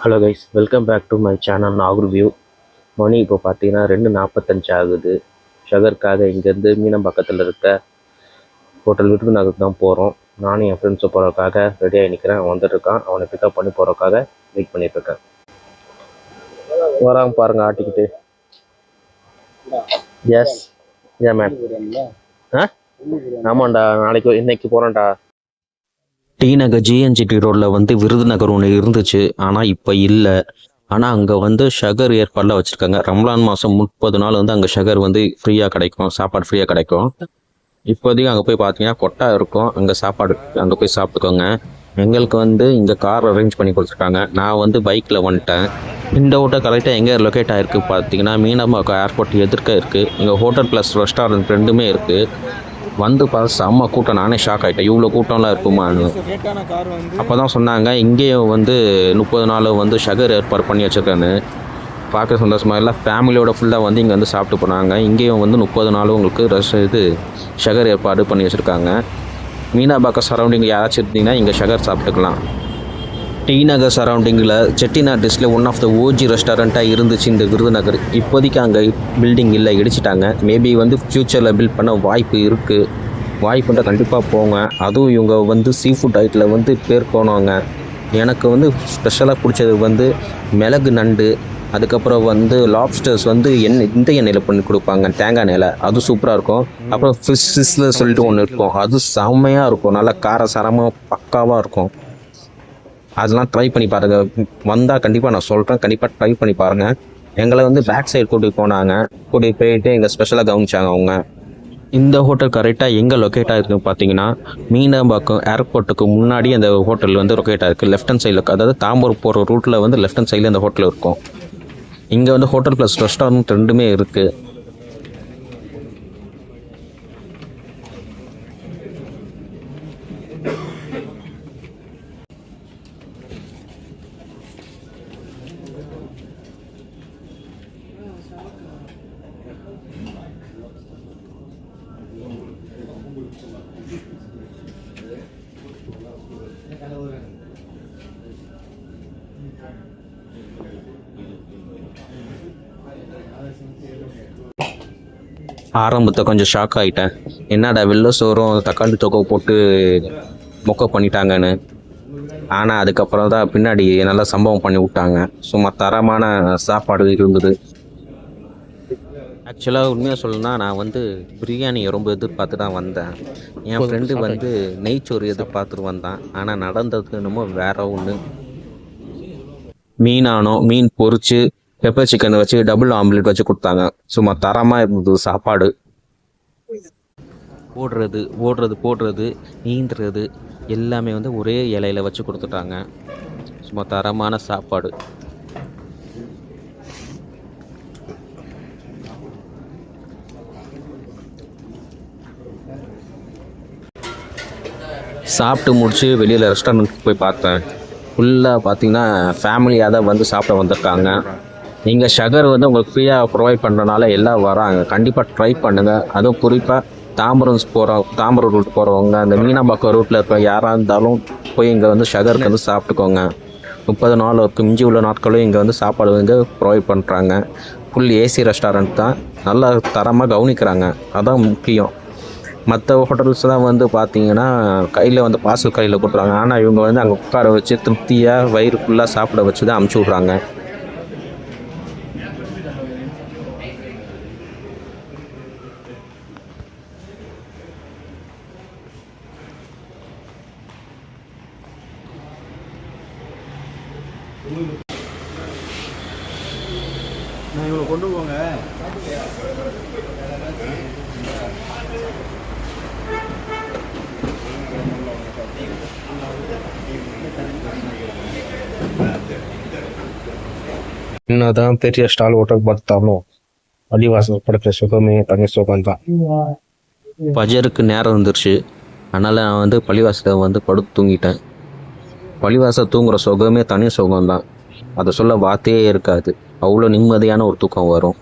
Hello guys welcome back to my channel Nagore view மணி இப்போ பார்த்தீங்கன்னா ரெண்டு நாற்பத்தஞ்சு ஆகுது. ஷகருக்காக இங்கேருந்து மீனம்பாக்கத்தில் இருக்க ஹோட்டல் விருதுநகருக்கு தான் போகிறோம் நானும் என் ஃப்ரெண்ட்ஸும் போகிறதுக்காக ரெடியாகி நிற்கிறேன் அவன் வந்துட்டு இருக்கான். அவனை பிக்கப் பண்ணி போகிறதுக்காக வெயிட் பண்ணிட்டு இருக்கேன். வராங்க பாருங்க ஆட்டிக்கிட்டு. எஸ் ஏ மேம் ஆ? ஆமாண்டா நாளைக்கு இன்னைக்கு போகிறேன்டா டி நகர் ஜிஎன்ஜிடி ரோட்டில் வந்து விருதுநகர் ஒன்று இருந்துச்சு. ஆனால் இப்போ இல்லை. ஆனால் அங்கே வந்து ஷகர் ஏற்பாடில் வச்சுருக்காங்க. ரம்லான் மாதம் முப்பது நாள் வந்து அங்கே ஷகர் வந்து ஃப்ரீயாக கிடைக்கும். சாப்பாடு ஃப்ரீயாக கிடைக்கும். இப்போதைக்கு அங்கே போய் பார்த்தீங்கன்னா கொட்டா இருக்கும். அங்கே சாப்பாடு அங்கே போய் சாப்பிட்டுக்கோங்க. எங்களுக்கு வந்து இங்கே கார் அரேஞ்ச் பண்ணி கொடுத்துருக்காங்க. நான் வந்து பைக்கில் வந்துட்டேன். இந்த ஹோட்டல் கரெக்டாக எங்கே லொக்கேட் ஆகிருக்கு பார்த்தீங்கன்னா மீனம்பாக்கம் ஏர்போர்ட் எதிர்க்க இருக்குது இங்கே ஹோட்டல் ப்ளஸ் ரெஸ்டாரண்ட் ரெண்டுமே இருக்குது வந்து பார்த்து செம்ம கூட்டம். நானே ஷாக் ஆகிட்டேன் இவ்வளோ கூட்டம்லாம் இருக்குமான்னு அப்போ தான் சொன்னாங்க இங்கேயும் வந்து முப்பது நாள் வந்து ஷகர் ஏற்பாடு பண்ணி வச்சுருக்கேன்னு பார்க்க சந்தோஷமா இல்லை. ஃபேமிலியோட ஃபுல்லாக வந்து இங்கே வந்து சாப்பிட்டு போனாங்க. இங்கேயும் வந்து முப்பது நாள் உங்களுக்கு ரஷ் இது ஷகர் ஏற்பாடு பண்ணி வச்சுருக்காங்க. மீனாபாக்கம் சரௌண்டிங் யாராச்சும் இருந்தீங்கன்னா இங்கே ஷகர் சாப்பிட்டுக்கலாம். டி நகர் சரௌண்டிங்கில் செட்டிநாட் டிஸ்டில் ஒன் ஆஃப் த ஓஜி ரெஸ்டாரண்ட்டாக இருந்துச்சு இந்த விருதுநகர். இப்போதைக்கு அங்கே பில்டிங் இல்லை இடிச்சிட்டாங்க. மேபி வந்து ஃப்யூச்சரில் பில்ட் பண்ண வாய்ப்பு இருக்குது வாய்ப்புண்டா கண்டிப்பாக போங்க. அதுவும் இவங்க வந்து சீ ஃபுட் ஐட்டில் வந்து பேர் போனவங்க. எனக்கு வந்து ஸ்பெஷலாக பிடிச்சது வந்து மிளகு நண்டு அதுக்கப்புறம் வந்து லாப்ஸ்டர்ஸ் வந்து எண்ணெய் இந்த எண்ணெயில் பண்ணி கொடுப்பாங்க தேங்காய் எண்ணெயில். அது சூப்பராக இருக்கும். அப்புறம் ஃபிஷ் ஃபிஷ்ஷில் சொல்லிட்டு ஒன்று இருக்கும். அது செம்மையாக இருக்கும். நல்லா காரசாரமாக பக்காவாக இருக்கும். அதெல்லாம் ட்ரை பண்ணி பாருங்க. வந்தால் கண்டிப்பாக நான் சொல்கிறேன் கண்டிப்பாக ட்ரை பண்ணி பாருங்கள் எங்களை வந்து பேக் சைடு கூட்டிகிட்டு போனாங்க. கூட்டிகிட்டு போயிட்டு எங்கள் ஸ்பெஷலாக கவனிச்சாங்க அவங்க. இந்த ஹோட்டல் கரெக்டாக எங்கே லொக்கேட் ஆகிருக்குன்னு பார்த்தீங்கன்னா மீனம்பாக்கம் ஏர்போர்ட்டுக்கு முன்னாடி அந்த ஹோட்டல் வந்து லொக்கேட் ஆகிருக்கு லெஃப்ட் ஹண்ட் சைடில் அதாவது தாம்பூர் போகிற ரூட்டில் வந்து லெஃப்ட் ஹண்ட் சைடில் அந்த ஹோட்டல் இருக்கும். இங்கே வந்து ஹோட்டல் ப்ளஸ் ரெஸ்டாரண்ட் ரெண்டுமே இருக்குது ஆரம்பத்தை கொஞ்சம் ஷாக் ஆகிட்டேன் என்னடா வெள்ளை சோறும் தக்காளி தொகை போட்டு மொக்க பண்ணிட்டாங்கன்னு. ஆனால் அதுக்கப்புறம் தான் பின்னாடி நல்லா சம்பவம் பண்ணி விட்டாங்க. சும்மா தரமான சாப்பாடு இருந்தது. ஆக்சுவலாக உண்மையாக சொல்லணும்னா நான் வந்து பிரியாணி ரொம்ப எதிர்பார்த்து தான் வந்தேன். என் ஃப்ரெண்டு வந்து நெய்ச்சோறு எதிர்பார்த்துட்டு வந்தான். ஆனால் நடந்தது என்னமோ வேற ஒன்று மீனானோ மீன் பொரிச்சு பெப்பர் சிக்கன் வச்சு டபுள் ஆம்லெட் வச்சு கொடுத்தாங்க. சும்மா தரமாக இருந்தது சாப்பாடு. ஓடுறது ஓடுறது போடுறது நீந்துறது எல்லாமே வந்து ஒரே இலையில வச்சு கொடுத்துட்டாங்க. சும்மா தரமான சாப்பாடு. சாப்பிட்டு முடிச்சு வெளியில் ரெஸ்டாரண்ட்டுக்கு போய் பார்த்தேன். ஃபுல்லாக பார்த்தீங்கன்னா ஃபேமிலியாக தான் வந்து சாப்பிட வந்திருக்காங்க. நீங்கள் ஷகர் வந்து உங்களுக்கு ஃப்ரீயாக ப்ரொவைட் பண்ணுறனால எல்லாம் வராங்க. கண்டிப்பாக ட்ரை பண்ணுங்கள் அதுவும் குறிப்பாக தாம்பரம் போகிற தாம்பரம் ரூட் போகிறவங்க அந்த மீனாம்பாக்கம் ரூட்டில் இருக்க யாராக இருந்தாலும் போய் இங்கே வந்து ஷகருக்கு வந்து சாப்பிட்டுக்கோங்க. முப்பது நாள் இருக்கும் மிஞ்சி உள்ள நாட்களும் இங்கே வந்து சாப்பாடு வந்து ப்ரொவைட் பண்ணுறாங்க ஃபுல் ஏசி ரெஸ்டாரண்ட் தான். நல்லா தரமாக கவனிக்கிறாங்க. அதான் முக்கியம். மற்ற ஹோட்டல்ஸ் தான் வந்து பார்த்தீங்கன்னா கையில் வந்து பார்சல் கையில் கொடுக்குறாங்க. ஆனால் இவங்க வந்து அங்கே உட்கார வச்சு திருப்தியாக வயிறு ஃபுல்லாக சாப்பிட வச்சு தான் அமுச்சு விட்றாங்க. நான் இவங்களை கொண்டு போங்க. என்னதான் பெரிய ஸ்டால் ஹோட்டல் பார்த்தாலும் அடிவாசல் படுக்கிற சுகமே தனி சுகம் தான் பஜருக்கு நேரம் வந்துருச்சு. அதனால் நான் வந்து பள்ளிவாசலில் வந்து படுத்து தூங்கிட்டேன். பள்ளிவாசல் தூங்குற சுகமே தனி சுகம்தான். அதை சொல்ல வார்த்தையே இருக்காது. அவ்வளோ நிம்மதியான ஒரு தூக்கம் வரும்.